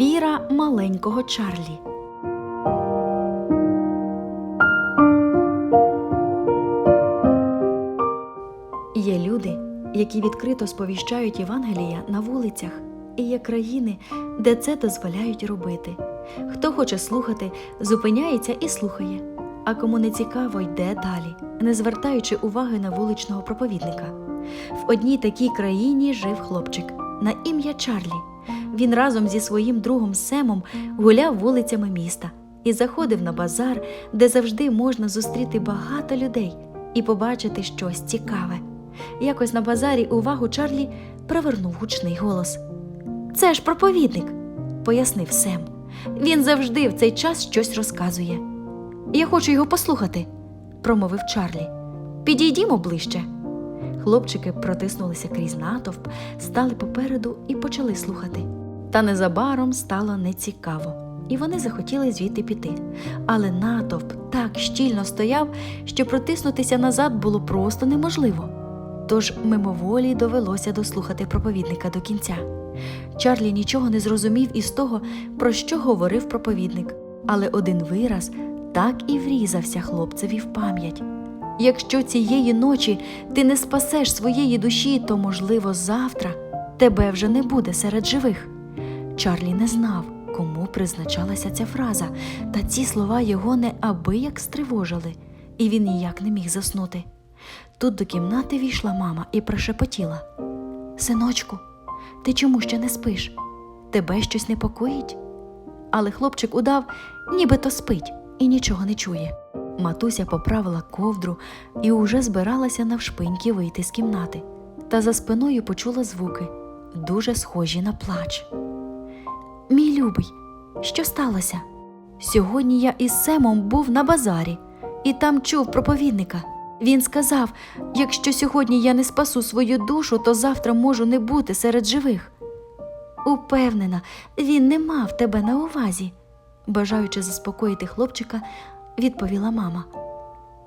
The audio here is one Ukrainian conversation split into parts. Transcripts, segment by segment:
Віра маленького Чарлі. Є люди, які відкрито сповіщають Євангелія на вулицях, і є країни, де це дозволяють робити. Хто хоче слухати, зупиняється і слухає, а кому не цікаво, йде далі, не звертаючи уваги на вуличного проповідника. В одній такій країні жив хлопчик на ім'я Чарлі. Він разом зі своїм другом Семом гуляв вулицями міста і заходив на базар, де завжди можна зустріти багато людей і побачити щось цікаве. Якось на базарі увагу Чарлі привернув гучний голос. Це ж проповідник, пояснив Сем. Він завжди в цей час щось розказує. Я хочу його послухати, промовив Чарлі. Підійдімо ближче. Хлопчики протиснулися крізь натовп, стали попереду і почали слухати. Та незабаром стало нецікаво, і вони захотіли звідти піти. Але натовп так щільно стояв, що протиснутися назад було просто неможливо. Тож мимоволі довелося дослухати проповідника до кінця. Чарлі нічого не зрозумів із того, про що говорив проповідник, але один вираз так і врізався хлопцеві в пам'ять. Якщо цієї ночі ти не спасеш своєї душі, то, можливо, завтра тебе вже не буде серед живих. Чарлі не знав, кому призначалася ця фраза, та ці слова його неабияк стривожили, і він ніяк не міг заснути. Тут до кімнати війшла мама і прошепотіла Синочку, ти чому ще не спиш? Тебе щось непокоїть? Але хлопчик удав, нібито спить і нічого не чує. Матуся поправила ковдру і уже збиралася навшпиньки вийти з кімнати, та за спиною почула звуки, дуже схожі на плач. Мій любий, що сталося? Сьогодні я із Семом був на базарі і там чув проповідника. Він сказав: якщо сьогодні я не спасу свою душу, то завтра можу не бути серед живих. Упевнена, він не мав тебе на увазі, бажаючи заспокоїти хлопчика, відповіла мама.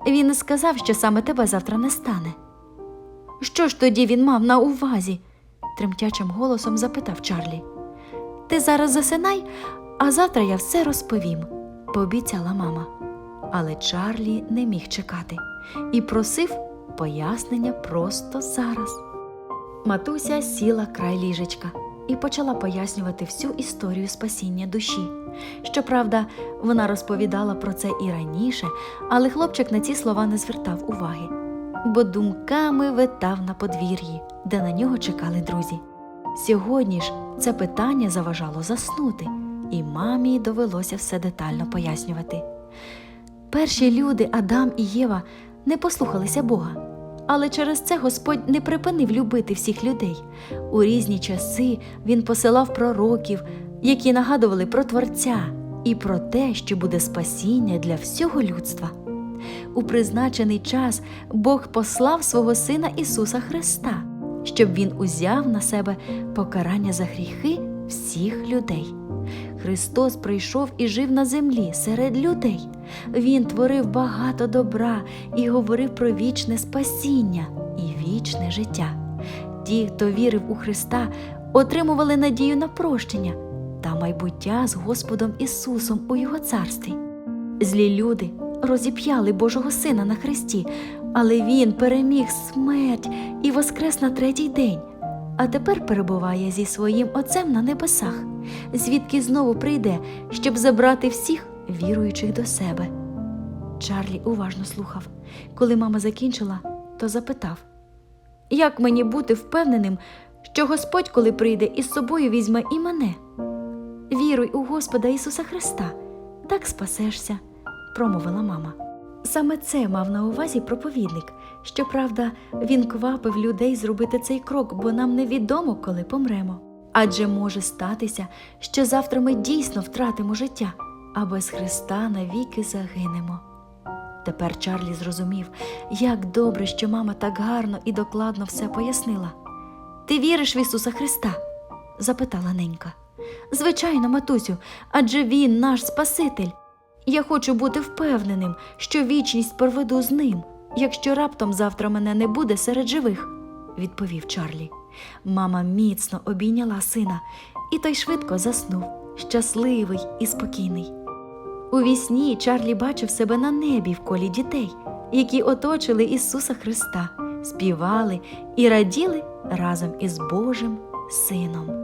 Він сказав, що саме тебе завтра не стане. Що ж тоді він мав на увазі? тремтячим голосом запитав Чарлі. Ти зараз засинай, а завтра я все розповім, пообіцяла мама. Але Чарлі не міг чекати і просив пояснення просто зараз. Матуся сіла край ліжечка і почала пояснювати всю історію спасіння душі. Щоправда, вона розповідала про це і раніше, але хлопчик на ці слова не звертав уваги, бо думками витав на подвір'ї, де на нього чекали друзі. Сьогодні ж це питання заважало заснути, і мамі довелося все детально пояснювати. Перші люди, Адам і Єва, не послухалися Бога. Але через це Господь не припинив любити всіх людей. У різні часи Він посилав пророків, які нагадували про Творця і про те, що буде спасіння для всього людства. У призначений час Бог послав свого Сина Ісуса Христа, щоб Він узяв на себе покарання за гріхи всіх людей. Христос прийшов і жив на землі серед людей. Він творив багато добра і говорив про вічне спасіння і вічне життя. Ті, хто вірив у Христа, отримували надію на прощення та майбуття з Господом Ісусом у Його царстві. Злі люди розіп'яли Божого Сина на хресті, але Він переміг смерть і воскрес на третій день а тепер перебуває зі своїм отцем на небесах, звідки знову прийде, щоб забрати всіх віруючих до себе. Чарлі уважно слухав. Коли мама закінчила, то запитав Як мені бути впевненим, що Господь, коли прийде, із собою візьме і мене? Віруй у Господа Ісуса Христа, так спасешся, промовила мама. Саме це мав на увазі проповідник. Щоправда, він квапив людей зробити цей крок, бо нам невідомо, коли помремо. Адже може статися, що завтра ми дійсно втратимо життя, а без Христа навіки загинемо. Тепер Чарлі зрозумів, як добре, що мама так гарно і докладно все пояснила. Ти віриш в Ісуса Христа? запитала ненька. Звичайно, матусю, адже Він наш Спаситель. Я хочу бути впевненим, що вічність проведу з ним, якщо раптом завтра мене не буде серед живих, відповів Чарлі. Мама міцно обійняла сина, і той швидко заснув, щасливий і спокійний. У вісні Чарлі бачив себе на небі в колі дітей, які оточили Ісуса Христа, співали і раділи разом із Божим Сином.